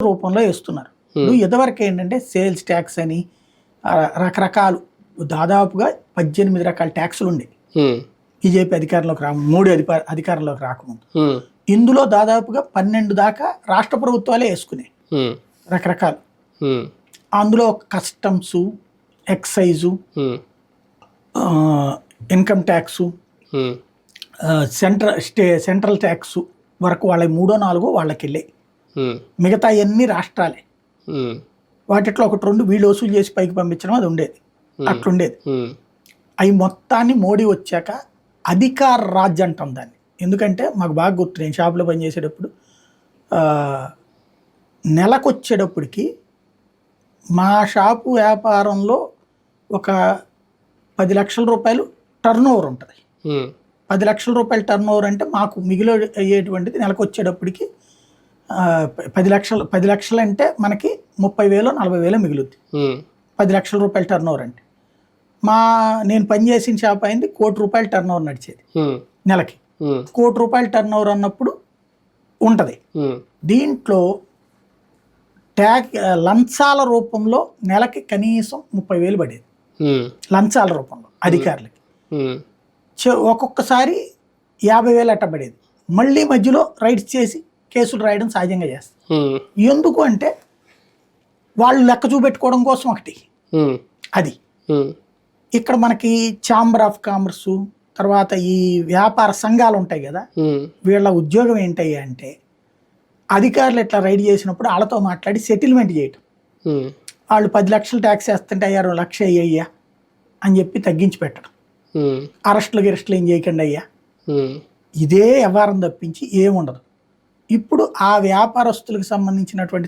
రూపంలో వేస్తున్నారు. ఇప్పుడు ఇదివరకు ఏంటంటే సేల్స్ ట్యాక్స్ అని రకరకాలు. దాదాపుగా పద్దెనిమిది రకాల ట్యాక్సులు ఉండేవి. ఉమ్, బీజేపీ అధికారంలోకి రా మోడీ అధిప అధికారంలోకి రాకముందు ఉమ్, ఇందులో దాదాపుగా పన్నెండు దాకా రాష్ట్ర ప్రభుత్వాలే వేసుకున్నాయి ఉమ్, రకరకాలు. అందులో customs excise income tax central stay central tax వరకు వాళ్ళ మూడో నాలుగో వాళ్ళకి వెళ్ళాయి మిగతా అన్ని రాష్ట్రాలే. వాటిట్లో ఒకటి రెండు వీళ్ళు వసూలు చేసి పైకి పంపించడం అది ఉండేది. అట్లుండేది. అవి మొత్తాన్ని మోడీ వచ్చాక అధికార రాజ్యం అంటాం దాన్ని. ఎందుకంటే మాకు బాగా గుర్తు నేను షాప్లో పనిచేసేటప్పుడు నెలకొచ్చేటప్పటికి మా షాపు వ్యాపారంలో ఒక పది లక్షల రూపాయలు టర్న్ ఓవర్ ఉంటుంది పది లక్షల రూపాయల టర్న్ ఓవర్ అంటే మాకు మిగిలి అయ్యేటువంటిది నెలకు వచ్చేటప్పటికి పది లక్షలు పది లక్షలు అంటే మనకి ముప్పై వేలు నలభై వేలు మిగులుద్ది. పది లక్షల రూపాయల టర్న్ ఓవర్ అంటే. మా నేను పనిచేసిన షాప్ అయింది కోటి రూపాయల టర్న్ ఓవర్ నడిచేది నెలకి. కోటి రూపాయల టర్న్ ఓవర్ అన్నప్పుడు ఉంటుంది. దీంట్లో ట్యాక్ లంచాల రూపంలో నెలకి కనీసం ముప్పై వేలు పడేది. లంచాల రూపంలో అధికారులకి. ఒక్కొక్కసారి యాభై వేలు అట్ట పడేది. మళ్ళీ మధ్యలో రైడ్స్ చేసి కేసులు రాయడం సహజంగా చేస్తారు. ఎందుకు అంటే వాళ్ళు లెక్క చూపెట్టుకోవడం కోసం ఒకటి. అది. ఇక్కడ మనకి ఛాంబర్ ఆఫ్ కామర్సు తర్వాత ఈ వ్యాపార సంఘాలు ఉంటాయి కదా వీళ్ళ ఉద్యోగం ఏంటయ్యా అంటే అధికారులు ఇట్లా రైడ్ చేసినప్పుడు వాళ్ళతో మాట్లాడి సెటిల్మెంట్ చేయటం. వాళ్ళు పది లక్షలు ట్యాక్స్ వేస్తుంటే అయ్యా రెండు లక్ష అయ్యా అని చెప్పి తగ్గించి పెట్టడం. అరెస్టులు గిరెస్టులు ఏం చేయకండి అయ్యా. ఇదే వ్యవహారం తప్పించి ఏముండదు. ఇప్పుడు ఆ వ్యాపారస్తులకు సంబంధించినటువంటి